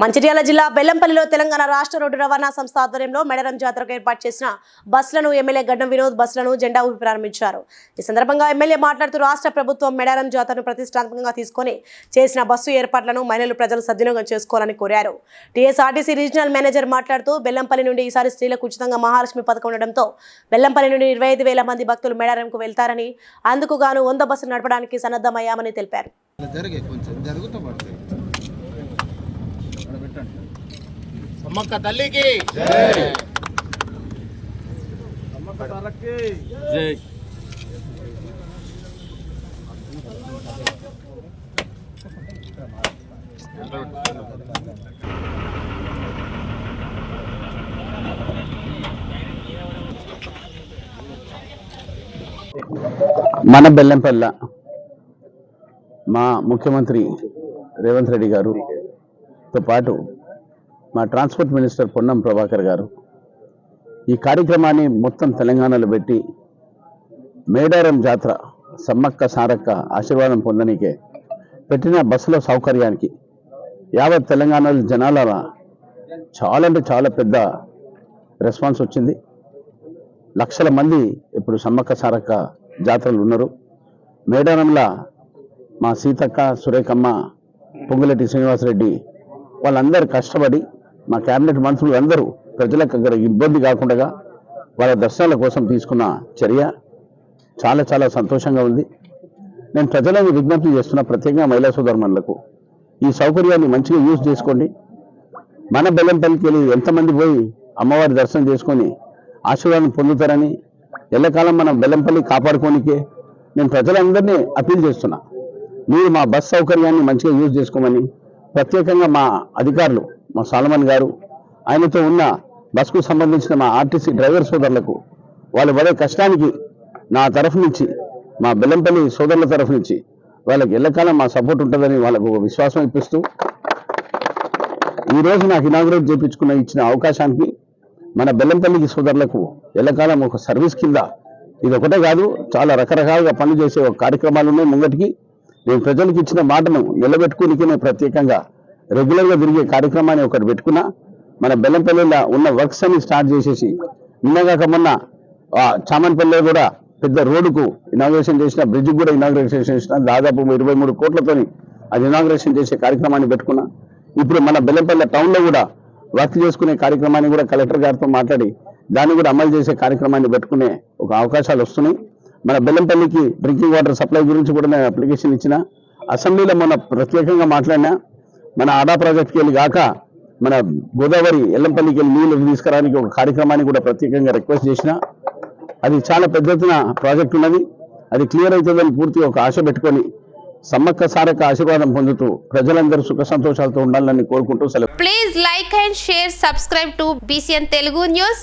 మంచిర్యాల జిల్లా బెల్లంపల్లిలో తెలంగాణ రాష్ట్ర రోడ్డు రవాణా సంస్థ ఆధ్వర్యంలో మెడరం జాతరకు ఏర్పాటు చేసిన బస్సులను ఎమ్మెల్యే గడ్డం వినోద్ బస్సులను జెండా ఊపి ప్రారంభించారు. ఈ సందర్భంగా ఎమ్మెల్యే మాట్లాడుతూ రాష్ట్ర ప్రభుత్వం మెడారం జాతరను ప్రతిష్టాత్మకంగా తీసుకొని చేసిన బస్సు ఏర్పాట్లను మహిళలు ప్రజలు సద్వినియోగం చేసుకోవాలని కోరారు. టీఎస్ఆర్టీసీ రీజనల్ మేనేజర్ మాట్లాడుతూ బెల్లంపల్లి నుండి ఈసారి స్త్రీలకు ఉచితంగా మహాలక్ష్మి పథకం ఉండడంతో బెల్లంపల్లి నుండి ఇరవై ఐదు వేల మంది భక్తులు మెడారంకు వెళ్తారని అందుకు గాను వంద బస్సులు నడపడానికి సన్నద్ధమయ్యామని తెలిపారు. అమ్మక్క తల్లికి. జై. మన బెల్లంపల్ల మా ముఖ్యమంత్రి రేవంత్ రెడ్డి తో పాటు మా ట్రాన్స్పోర్ట్ మినిస్టర్ పొన్నం ప్రభాకర్ గారు ఈ కార్యక్రమాన్ని మొత్తం తెలంగాణలో పెట్టి మేడారం జాతర సమ్మక్క సారక్క ఆశీర్వాదం పొందనీకే పెట్టిన బస్సుల సౌకర్యానికి యావత్ తెలంగాణలో జనాల చాలా అంటే చాలా పెద్ద రెస్పాన్స్ వచ్చింది. లక్షల మంది ఇప్పుడు సమ్మక్క సారక్క జాతరలు ఉన్నారు. మేడారంలో మా సీతక్క సురేఖమ్మ పొంగులెట్టి శ్రీనివాసరెడ్డి వాళ్ళందరూ కష్టపడి మా కేబినెట్ మంత్రులు అందరూ ప్రజలకు అక్కడ ఇబ్బంది కాకుండా వాళ్ళ దర్శనాల కోసం తీసుకున్న చర్య చాలా చాలా సంతోషంగా ఉంది. నేను ప్రజలను విజ్ఞప్తి చేస్తున్న ప్రత్యేకంగా మహిళా సోదరుమణులకు ఈ సౌకర్యాన్ని మంచిగా యూజ్ చేసుకోండి. మన బెల్లంపల్లికి వెళ్ళి ఎంతమంది పోయి అమ్మవారి దర్శనం చేసుకొని ఆశీర్వాదం పొందుతారని ఎల్లకాలం మనం బెల్లంపల్లి కాపాడుకోనికే నేను ప్రజలందరినీ అప్పీల్ చేస్తున్నా. మీరు మా బస్ సౌకర్యాన్ని మంచిగా యూజ్ చేసుకోమని ప్రత్యేకంగా మా అధికారులు మా సాలమన్ గారు ఆయనతో ఉన్న బస్కు సంబంధించిన మా ఆర్టీసీ డ్రైవర్ సోదరులకు వాళ్ళు పడే కష్టానికి నా తరఫు నుంచి మా బెల్లంపల్లి సోదరుల తరఫు నుంచి వాళ్ళకి ఎల్లకాలం మా సపోర్ట్ ఉంటుందని వాళ్ళకు ఒక విశ్వాసం ఇప్పిస్తూ ఈ రోజు నాకు ఇనాగ్రేట్ చేయించుకున్న ఇచ్చిన అవకాశానికి మన బెల్లంపల్లికి సోదరులకు ఎల్లకాలం ఒక సర్వీస్ కింద ఇది ఒకటే కాదు చాలా రకరకాలుగా పనులు చేసే ఒక కార్యక్రమాలు ఉన్నాయి ముంగటికి. నేను ప్రజలకు ఇచ్చిన మాటను నిలబెట్టుకునికి నేను ప్రత్యేకంగా రెగ్యులర్గా తిరిగే కార్యక్రమాన్ని ఒకటి పెట్టుకున్నా మన బెల్లంపల్లిలో ఉన్న వర్క్స్ అన్ని స్టార్ట్ చేసేసి నిన్నగాక మొన్న ఆ కూడా పెద్ద రోడ్డుకు ఇనాగ్రేషన్ చేసిన బ్రిడ్జ్ కూడా ఇనాగ్రేషన్ చేసిన దాదాపు ఇరవై మూడు కోట్లతోని అది ఇనాగ్రేషన్ చేసే కార్యక్రమాన్ని పెట్టుకున్నా. ఇప్పుడు మన బెల్లంపల్లి టౌన్లో కూడా వర్క్ చేసుకునే కార్యక్రమాన్ని కూడా కలెక్టర్ గారితో మాట్లాడి దాన్ని కూడా అమలు చేసే కార్యక్రమాన్ని పెట్టుకునే ఒక అవకాశాలు వస్తున్నాయి. మన బెల్లంపల్లికి డ్రింకింగ్ వాటర్ సప్లై గురించి కూడా నేను అప్లికేషన్ ఇచ్చిన. అసెంబ్లీలో మన ప్రత్యేకంగా మాట్లాడినా మన ఆడా ప్రాజెక్ట్కి వెళ్ళి కాక మన గోదావరి ఎల్లంపల్లికి వెళ్ళి నీళ్ళు తీసుకురావడానికి ఒక కార్యక్రమాన్ని కూడా ప్రత్యేకంగా రిక్వెస్ట్ చేసిన. అది చాలా పెద్ద ఎత్తున ప్రాజెక్ట్ ఉన్నది. అది క్లియర్ అవుతుందని పూర్తిగా ఒక ఆశ పెట్టుకొని సమ్మక్క సారక్క ఆశీర్వాదం పొందుతూ ప్రజలందరూ సుఖ సంతోషాలతో ఉండాలని కోరుకుంటూ సెలవు. Please like and share subscribe to BCN Telugu news